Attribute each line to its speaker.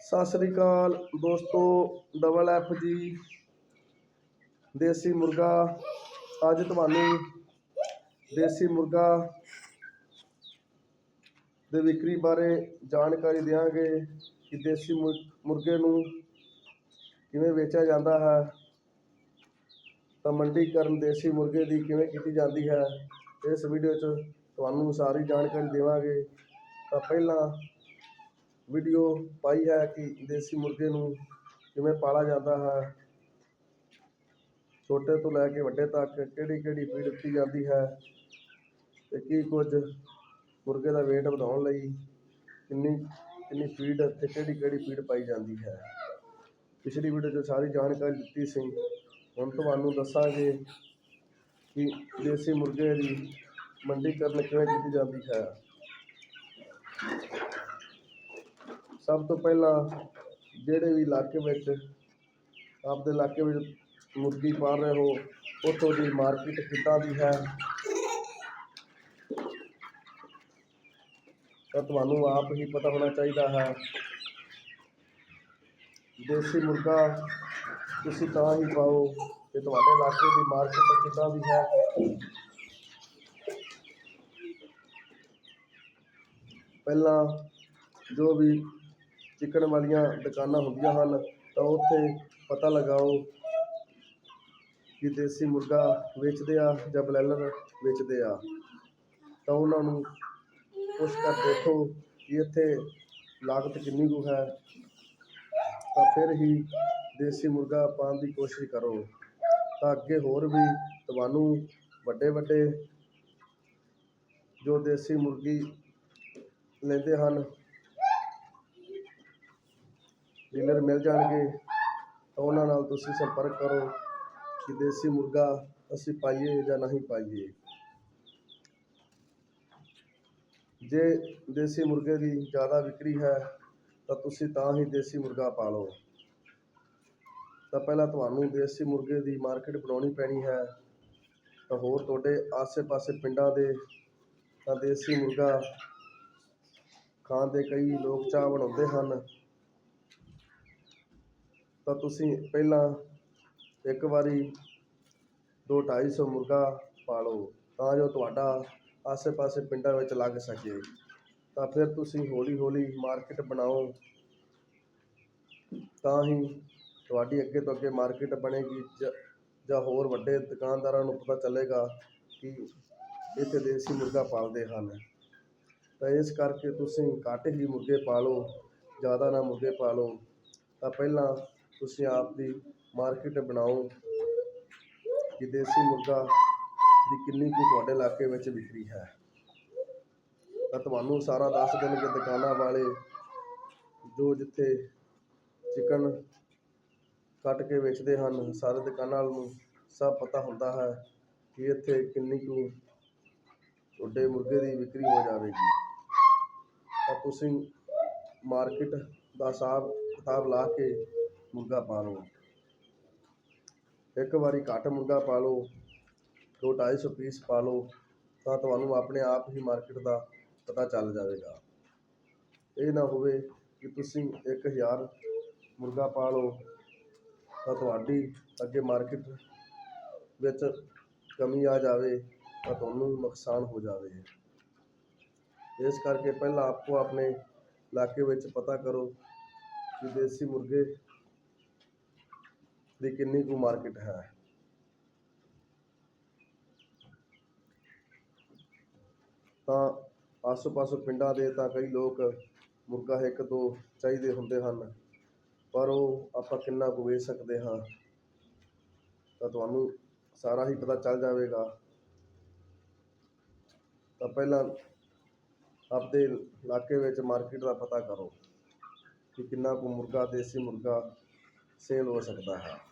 Speaker 1: ਸਤਿ ਸ੍ਰੀ ਅਕਾਲ ਦੋਸਤੋ double F ਜੀ ਦੇਸੀ ਮੁਰਗਾ। ਅੱਜ ਤੁਹਾਨੂੰ ਦੇਸੀ ਮੁਰਗਾ ਦੇ ਵਿਕਰੀ ਬਾਰੇ ਜਾਣਕਾਰੀ ਦੇਵਾਂਗੇ ਕਿ ਦੇਸੀ ਮੁਰ- ਮੁਰਗੇ ਨੂੰ ਕਿਵੇਂ ਵੇਚਿਆ ਜਾਂਦਾ ਹੈ। ਤਾਂ ਮੰਡੀਕਰਨ ਦੇਸੀ ਮੁਰਗੇ ਦੀ ਕਿਵੇਂ ਕੀਤੀ ਜਾਂਦੀ ਹੈ, ਇਸ ਵੀਡੀਓ 'ਚ ਤੁਹਾਨੂੰ ਸਾਰੀ ਜਾਣਕਾਰੀ ਦੇਵਾਂਗੇ। ਤਾਂ ਪਹਿਲਾਂ ਵੀਡੀਓ ਪਾਈ ਹੈ ਕਿ ਦੇਸੀ ਮੁਰਗੇ ਨੂੰ ਕਿਵੇਂ ਪਾਲਾ ਜਾਂਦਾ ਹੈ? ਛੋਟੇ ਤੋਂ ਲੈ ਕੇ ਵੱਡੇ ਤੱਕ ਕਿਹੜੀ ਕਿਹੜੀ ਫੀਡ ਦਿੱਤੀ ਜਾਂਦੀ ਹੈ? ਤੇ ਕੀ ਕੁਝ ਮੁਰਗੇ ਦਾ weight ਵਧਾਉਣ ਲਈ ਕਿੰਨੀ ਕਿੰਨੀ ਫੀਡ ਤੇ ਕਿਹੜੀ ਕਿਹੜੀ ਫੀਡ ਪਾਈ ਜਾਂਦੀ ਹੈ? ਪਿਛਲੀ ਵੀਡੀਓ 'ਚ ਸਾਰੀ ਜਾਣਕਾਰੀ ਦਿੱਤੀ ਸੀ। ਹੁਣ ਤੁਹਾਨੂੰ ਦੱਸਾਂਗੇ ਕਿ ਦੇਸੀ ਮੁਰਗੇ ਦੀ ਮੰਡੀਕਰਨ ਕਿਵੇਂ ਕੀਤੀ ਜਾਂਦੀ ਹੈ। ਸਭ ਤੋਂ ਪਹਿਲਾਂ ਜਿਹੜੇ ਵੀ ਇਲਾਕੇ ਵਿੱਚ, ਆਪਦੇ ਇਲਾਕੇ ਵਿੱਚ ਮੁਰਗੀ ਪਾਲ ਰਹੇ ਹੋ, ਉੱਥੋਂ ਦੀ ਮਾਰਕੀਟ ਕਿੱਦਾਂ ਦੀ ਹੈ? ਤਾਂ ਤੁਹਾਨੂੰ ਆਪ ਹੀ ਪਤਾ ਹੋਣਾ ਚਾਹੀਦਾ ਹੈ। ਦੇਸੀ ਮੁਰਗਾ ਤੁਸੀਂ ਤਾਂ ਹੀ ਪਾਓ ਕਿ ਤੁਹਾਡੇ ਇਲਾਕੇ ਦੀ ਮਾਰਕੀਟ ਕਿੱਦਾਂ ਦੀ ਹੈ। ਪਹਿਲਾਂ ਜੋ ਵੀ ਚਿਕਨ ਵਾਲੀਆਂ ਦੁਕਾਨਾਂ ਹੁੰਦੀਆਂ ਹਨ, ਤਾਂ ਉੱਥੇ ਪਤਾ ਲਗਾਓ ਕਿ ਦੇਸੀ ਮੁਰਗਾ ਵੇਚਦੇ ਆ ਜਾਂ ਬਲੈਲਰ ਵੇਚਦੇ ਆ। ਤਾਂ ਉਹਨਾਂ ਨੂੰ ਪੁੱਛ ਕਰ ਦੇਖੋ ਕਿ ਇੱਥੇ ਲਾਗਤ ਕਿੰਨੀ ਕੁ ਹੈ। ਤਾਂ ਫਿਰ ਹੀ ਦੇਸੀ ਮੁਰਗਾ ਪਾਉਣ ਦੀ ਕੋਸ਼ਿਸ਼ ਕਰੋ। ਤਾਂ ਅੱਗੇ ਹੋਰ ਵੀ ਤੁਹਾਨੂੰ ਵੱਡੇ ਵੱਡੇ ਜੋ ਦੇਸੀ ਮੁਰਗੀ ਲੈਂਦੇ ਹਨ ਡੀਲਰ ਮਿਲ ਜਾਣਗੇ, ਤਾਂ ਉਹਨਾਂ ਨਾਲ ਤੁਸੀਂ ਸੰਪਰਕ ਕਰੋ ਕਿ ਦੇਸੀ ਮੁਰਗਾ ਅਸੀਂ ਪਾਈਏ ਜਾਂ ਨਹੀਂ ਪਾਈਏ। ਜੇ ਦੇਸੀ ਮੁਰਗੇ ਦੀ ਜ਼ਿਆਦਾ ਵਿਕਰੀ ਹੈ, ਤਾਂ ਤੁਸੀਂ ਤਾਂ ਹੀ ਦੇਸੀ ਮੁਰਗਾ ਪਾਲੋ ਤਾਂ ਪਹਿਲਾਂ ਤੁਹਾਨੂੰ ਦੇਸੀ ਮੁਰਗੇ ਦੀ ਮਾਰਕੀਟ ਬਣਾਉਣੀ ਪੈਣੀ ਹੈ। ਤਾਂ ਹੋਰ ਤੁਹਾਡੇ ਆਸੇ-ਪਾਸੇ ਪਿੰਡਾਂ ਦੇ ਤਾਂ ਦੇਸੀ ਮੁਰਗਾ ਖਾਣ ਦੇ ਕਈ ਲੋਕ ਚਾਹ ਬਣਾਉਂਦੇ ਹਨ। ਤਾਂ ਤੁਸੀਂ ਪਹਿਲਾਂ ਇੱਕ ਵਾਰੀ ਦੋ ਢਾਈ ਸੌ ਮੁਰਗਾ ਪਾਲੋ ਤਾਂ ਜੋ ਤੁਹਾਡਾ ਆਸੇ-ਪਾਸੇ ਪਿੰਡਾਂ ਵਿੱਚ ਲੱਗ ਸਕੇ। ਤਾਂ ਫਿਰ ਤੁਸੀਂ ਹੌਲੀ-ਹੌਲੀ ਮਾਰਕੀਟ ਬਣਾਓ। ਤਾਂ ਹੀ ਤੁਹਾਡੀ ਅੱਗੇ ਤੋਂ ਅੱਗੇ ਮਾਰਕੀਟ ਬਣੇਗੀ। ਜ- ਜਾਂ ਹੋਰ ਵੱਡੇ ਦੁਕਾਨਦਾਰਾਂ ਨੂੰ ਪਤਾ ਚੱਲੇਗਾ ਕਿ ਇੱਥੇ ਦੇਸੀ ਮੁਰਗਾ ਪਾਲਦੇ ਹਨ। ਤਾਂ ਇਸ ਕਰਕੇ ਤੁਸੀਂ ਘੱਟ ਹੀ ਮੁਰਗੇ ਪਾਲੋ ਜ਼ਿਆਦਾ ਨਾ ਮੁਰਗੇ ਪਾਲੋ ਤਾਂ ਪਹਿਲਾਂ ਤੁਸੀਂ ਆਪ ਦੀ ਮਾਰਕੀਟ ਬਣਾਓ। ਕਿ ਦੇਸੀ ਮੁਰਗਾ ਦੀ ਕਿੰਨੀ ਕੁ ਤੁਹਾਡੇ ਇਲਾਕੇ ਵਿੱਚ ਵਿਕਰੀ ਹੈ। ਤਾਂ ਤੁਹਾਨੂੰ ਸਾਰਾ ਦੱਸ ਦੇਣਗੇ ਦੁਕਾਨਾਂ ਵਾਲੇ ਜੋ ਜਿੱਥੇ ਚਿਕਨ ਕੱਟ ਕੇ ਵੇਚਦੇ ਹਨ, ਸਾਰੇ ਦੁਕਾਨਾਂ ਨੂੰ ਸਭ ਪਤਾ ਹੁੰਦਾ ਹੈ ਕਿ ਇੱਥੇ ਕਿੰਨੀ ਕੁ ਤੁਹਾਡੇ ਮੁਰਗੇ ਦੀ ਵਿਕਰੀ ਹੋ ਜਾਵੇਗੀ। ਤਾਂ ਤੁਸੀਂ ਮਾਰਕੀਟ ਦਾ ਹਿਸਾਬ ਕਿਤਾਬ ਲਾ ਕੇ ਮੁਰਗਾ ਪਾ ਲਓ। ਇੱਕ ਵਾਰੀ ਘੱਟ ਮੁਰਗਾ ਪਾ ਲਓ। ਦੋ ਢਾਈ ਸੌ ਪੀਸ ਲਓ ਤਾਂ ਤੁਹਾਨੂੰ ਆਪਣੇ ਆਪ ਹੀ ਮਾਰਕੀਟ ਦਾ ਪਤਾ ਚੱਲ ਜਾਵੇਗਾ। ਇਹ ਨਾ ਹੋਵੇ ਕਿ ਤੁਸੀਂ 1000 ਮੁਰਗਾ ਪਾ ਲਓ ਤਾਂ ਤੁਹਾਡੀ ਅੱਗੇ ਮਾਰਕੀਟ ਵਿੱਚ ਕਮੀ ਆ ਜਾਵੇ ਤਾਂ ਤੁਹਾਨੂੰ ਨੁਕਸਾਨ ਹੋ ਜਾਵੇ। ਇਸ ਕਰਕੇ ਪਹਿਲਾਂ ਆਪੋ ਆਪਣੇ ਇਲਾਕੇ ਵਿੱਚ ਪਤਾ ਕਰੋ ਕਿ ਦੇਸੀ ਮੁਰਗੇ ਦੀ ਕਿੰਨੀ ਕੁ ਮਾਰਕੀਟ ਹੈ? ਤਾਂ ਆਸੋ ਪਾਸੋ ਪਿੰਡਾਂ ਦੇ ਤਾਂ ਕਈ ਲੋਕ ਮੁਰਗਾ ਇੱਕ ਦੋ ਚਾਹੀਦੇ ਹੁੰਦੇ ਹਨ, ਪਰ ਉਹ ਆਪਾਂ ਕਿੰਨਾ ਕੁ ਵੇਚ ਸਕਦੇ ਹਾਂ? ਤਾਂ ਤੁਹਾਨੂੰ ਸਾਰਾ ਹੀ ਪਤਾ ਚੱਲ ਜਾਵੇਗਾ। ਤਾਂ ਪਹਿਲਾਂ ਆਪਦੇ ਇਲਾਕੇ ਵਿੱਚ ਮਾਰਕੀਟ ਦਾ ਪਤਾ ਕਰੋ ਕਿ ਕਿੰਨਾ ਕੁ ਮੁਰਗਾ, ਦੇਸੀ ਮੁਰਗਾ ਸੇਲ ਹੋ ਸਕਦਾ ਹੈ।